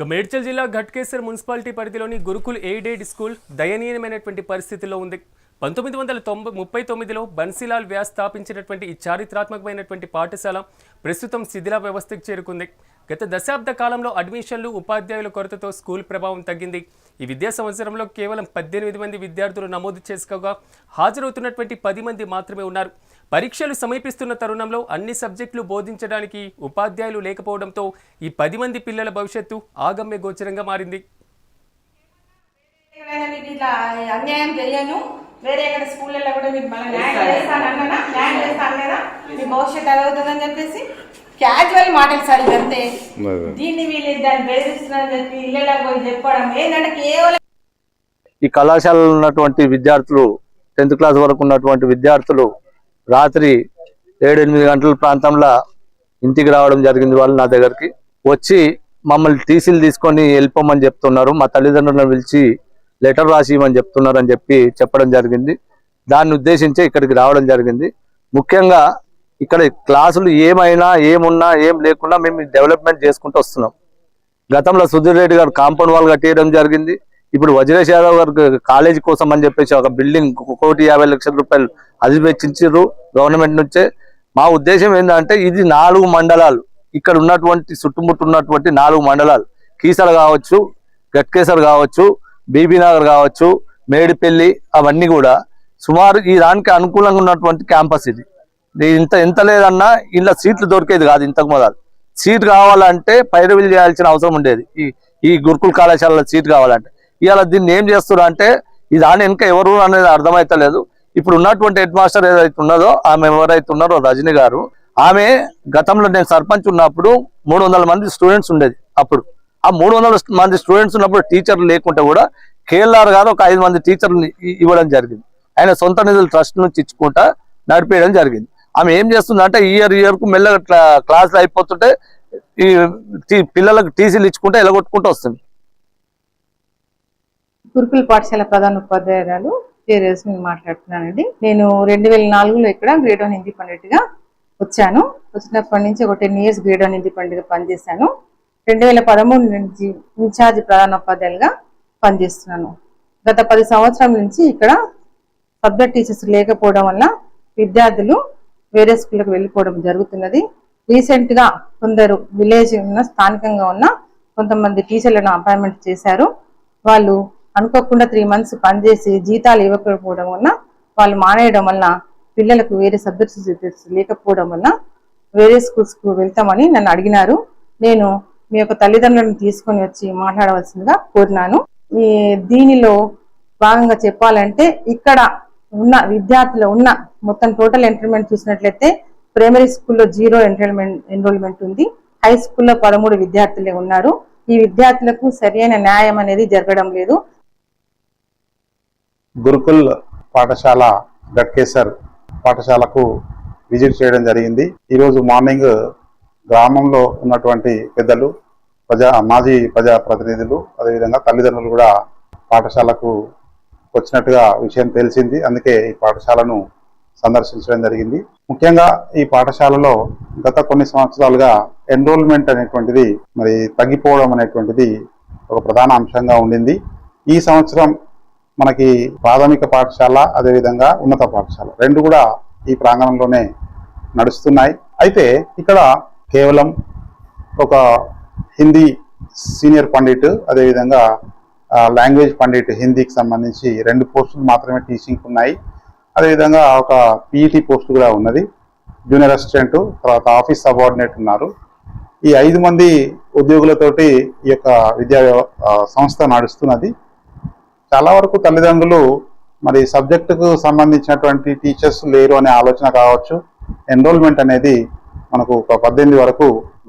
ఇక మేడ్చల్ జిల్లా ఘట్కేశ్వర్ మున్సిపాలిటీ పరిధిలోని గురుకుల్ ఎయిడెడ్ స్కూల్ దయనీయమైనటువంటి పరిస్థితిలో ఉంది. పంతొమ్మిది వందల తొంభై ముప్పై తొమ్మిదిలో బన్సీలాల్ వ్యాస్ స్థాపించినటువంటి ఈ చారిత్రాత్మకమైనటువంటి పాఠశాల ప్రస్తుతం శిథిలా వ్యవస్థకు చేరుకుంది. గత దశాబ్ద కాలంలో అడ్మిషన్లు ఉపాధ్యాయుల కొరతతో స్కూల్ ప్రభావం తగ్గింది. ఈ విద్యా సంవత్సరంలో కేవలం పద్దెనిమిది మంది విద్యార్థులు నమోదు చేసుకోగా హాజరవుతున్నటువంటి పది మంది మాత్రమే ఉన్నారు. పరీక్షలు సమీపిస్తున్న తరుణంలో అన్ని సబ్జెక్టులు బోధించడానికి ఉపాధ్యాయులు లేకపోవడంతో ఈ పది మంది పిల్లల భవిష్యత్తు ఆగమ్య గోచరంగా మారింది. అన్యాయం తెలియను. వేరే ఎక్కడ స్కూళ్ళల్లో కూడా మీకు మళ్ళీ న్యాయం చేస్తాను న్యాయం చేస్తాను కదా? మీ భవిష్యత్తు అదవుతుందని చెప్పేసి క్యాచ్ మాటలు సార్ ఇదంతే. దీన్ని వీళ్ళు దాన్ని బెదిరిస్తున్నారని చెప్పి ఇళ్ళలో పోయి చెప్పడం ఏంటంటే కేవలం ఈ కళాశాలలో ఉన్నటువంటి విద్యార్థులు టెన్త్ క్లాస్ వరకు ఉన్నటువంటి విద్యార్థులు రాత్రి ఏడు ఎనిమిది గంటల ప్రాంతంలో ఇంటికి రావడం జరిగింది వాళ్ళు నా దగ్గరికి. వచ్చి మమ్మల్ని టీసీలు తీసుకొని వెళ్ళిపోమని చెప్తున్నారు. మా తల్లిదండ్రులను పిలిచి లెటర్ రాసి ఇవ్వమని చెప్తున్నారు అని చెప్పి చెప్పడం జరిగింది. దాన్ని ఉద్దేశించి ఇక్కడికి రావడం జరిగింది. ముఖ్యంగా ఇక్కడ క్లాసులు ఏమైనా ఏమున్నా ఏం లేకుండా మేము డెవలప్మెంట్ చేసుకుంటూ వస్తున్నాం. గతంలో సుధీర్ రెడ్డి గారు కాంపౌండ్ వాల్ కట్టేయడం జరిగింది. ఇప్పుడు వజ్రేష్ యాదవ్ గారు కాలేజీ కోసం అని చెప్పేసి ఒక బిల్డింగ్ కోటి యాభై లక్షల రూపాయలు అది వెచ్చించారు గవర్నమెంట్ నుంచే. మా ఉద్దేశం ఏంటంటే ఇది నాలుగు మండలాలు. ఇక్కడ ఉన్నటువంటి చుట్టుముట్టు ఉన్నటువంటి నాలుగు మండలాలు. కీసర కావచ్చు గట్కేసర్ కావచ్చు బీబీనగర్ కావచ్చు మేడిపల్లి అవన్నీ కూడా సుమారు ఈ దానికి అనుకూలంగా ఉన్నటువంటి క్యాంపస్ ఇది ఇది. ఇంత ఎంత లేదన్నా ఇంట్లో సీట్లు దొరికేది కాదు ఇంతకు మొదలు సీట్ కావాలంటే పైరవీలు చేయాల్సిన అవసరం ఉండేది. ఈ ఈ గురుకుల కళాశాలలో సీట్ కావాలంటే. ఇవాళ దీన్ని ఏం చేస్తున్నారు అంటే ఇది దాని వెనుక ఎవరు అనేది అర్థమైతలేదు. ఇప్పుడు ఉన్నటువంటి హెడ్ మాస్టర్ ఏదైతే ఉన్నదో ఆమె ఎవరైతే ఉన్నారో రజని గారు ఆమె గతంలో నేను సర్పంచ్ ఉన్నప్పుడు మూడు వందల మంది స్టూడెంట్స్ ఉండేది అప్పుడు. ఆ మూడు వందల మంది స్టూడెంట్స్ ఉన్నప్పుడు టీచర్లు లేకుంటే కూడా కేఎల్ఆర్ గారు ఒక ఐదు మంది టీచర్లు ఇవ్వడం జరిగింది. ఆయన సొంత నిధులు ట్రస్ట్ నుంచి ఇచ్చుకుంటా నడిపేయడం జరిగింది. ఆమె ఏం చేస్తుందంటే ఇయర్ ఇయర్కు మెల్లగా క్లాసులు అయిపోతుంటే ఈ పిల్లలకు టీసీలు ఇచ్చుకుంటే ఎలగొట్టుకుంటూ వస్తుంది. గురుకుల పాఠశాల ప్రధాన ఉపాధ్యాయురాలు కె రజని మాట్లాడుతున్నానండి. నేను రెండు వేల నాలుగులో ఇక్కడ గ్రేడ్ వన్ హిందీ పండిట్గా వచ్చాను. వచ్చినప్పటి నుంచి ఒక ten years grade one Hindi పండిట్గా పనిచేశాను. రెండు వేల పదమూడు నుంచి ఇన్ఛార్జ్ ప్రధాన ఉపాధ్యాయులుగా పనిచేస్తున్నాను. గత పది సంవత్సరాల నుంచి ఇక్కడ సబ్జెక్ట్ టీచర్స్ లేకపోవడం వల్ల విద్యార్థులు వేరే స్కూళ్ళకి వెళ్ళిపోవడం జరుగుతున్నది. రీసెంట్గా కొందరు విలేజ్ ఉన్న స్థానికంగా ఉన్న కొంతమంది టీచర్లను అపాయింట్మెంట్ చేశారు. వాళ్ళు అనుకోకుండా త్రీ మంత్స్ పనిచేసి జీతాలు ఇవ్వకపోవడం వల్ల వాళ్ళు మానేయడం వల్ల పిల్లలకు వేరే సబ్జెక్ట్స్ లేకపోవడం వల్ల వేరే స్కూల్స్కు వెళ్తామని నన్ను అడిగినారు. నేను మీ యొక్క తల్లిదండ్రులను తీసుకొని వచ్చి మాట్లాడవలసిందిగా కోరినాను. ఈ దీనిలో భాగంగా చెప్పాలంటే ఇక్కడ ఉన్న విద్యార్థులు ఉన్న మొత్తం టోటల్ ఎంటర్మెంట్ చూసినట్లయితే ప్రైమరీ స్కూల్లో జీరో ఎన్రోల్మెంట్ ఎన్రోల్మెంట్ ఉంది. హై స్కూల్లో పదమూడు విద్యార్థులే ఉన్నారు. ఈ విద్యార్థులకు సరైన న్యాయం అనేది జరగడం లేదు. గురుకుల్ పాఠశాల గట్కేసర్ పాఠశాలకు విజిట్ చేయడం జరిగింది. ఈరోజు మార్నింగ్ గ్రామంలో ఉన్నటువంటి పెద్దలు ప్రజా మాజీ ప్రజా ప్రతినిధులు అదేవిధంగా తల్లిదండ్రులు కూడా పాఠశాలకు వచ్చినట్టుగా విషయం తెలిసింది. అందుకే ఈ పాఠశాలను సందర్శించడం జరిగింది. ముఖ్యంగా ఈ పాఠశాలలో గత కొన్ని సంవత్సరాలుగా ఎన్రోల్మెంట్ అనేటువంటిది మరి తగ్గిపోవడం అనేటువంటిది ఒక ప్రధాన అంశంగా ఉండింది. ఈ సంవత్సరం మనకి ప్రాథమిక పాఠశాల అదేవిధంగా ఉన్నత పాఠశాల రెండు కూడా ఈ ప్రాంగణంలోనే నడుస్తున్నాయి. అయితే ఇక్కడ కేవలం ఒక హిందీ సీనియర్ పండిట్ అదేవిధంగా లాంగ్వేజ్ పండిట్ హిందీకి సంబంధించి రెండు పోస్టులు మాత్రమే టీచింగ్ ఉన్నాయి. అదేవిధంగా ఒక పీఈటీ పోస్ట్ కూడా ఉన్నది. జూనియర్ అసిస్టెంట్ తర్వాత ఆఫీస్ సబార్డినేట్ ఉన్నారు. ఈ ఐదు మంది ఉద్యోగులతోటి ఈ యొక్క విద్యా సంస్థ నడుస్తున్నది. చాలా వరకు తల్లిదండ్రులు మరి సబ్జెక్టుకు సంబంధించినటువంటి టీచర్స్ లేరు అనే ఆలోచన కావచ్చు. ఎన్రోల్మెంట్ అనేది మనకు ఒక పద్దెనిమిది వరకు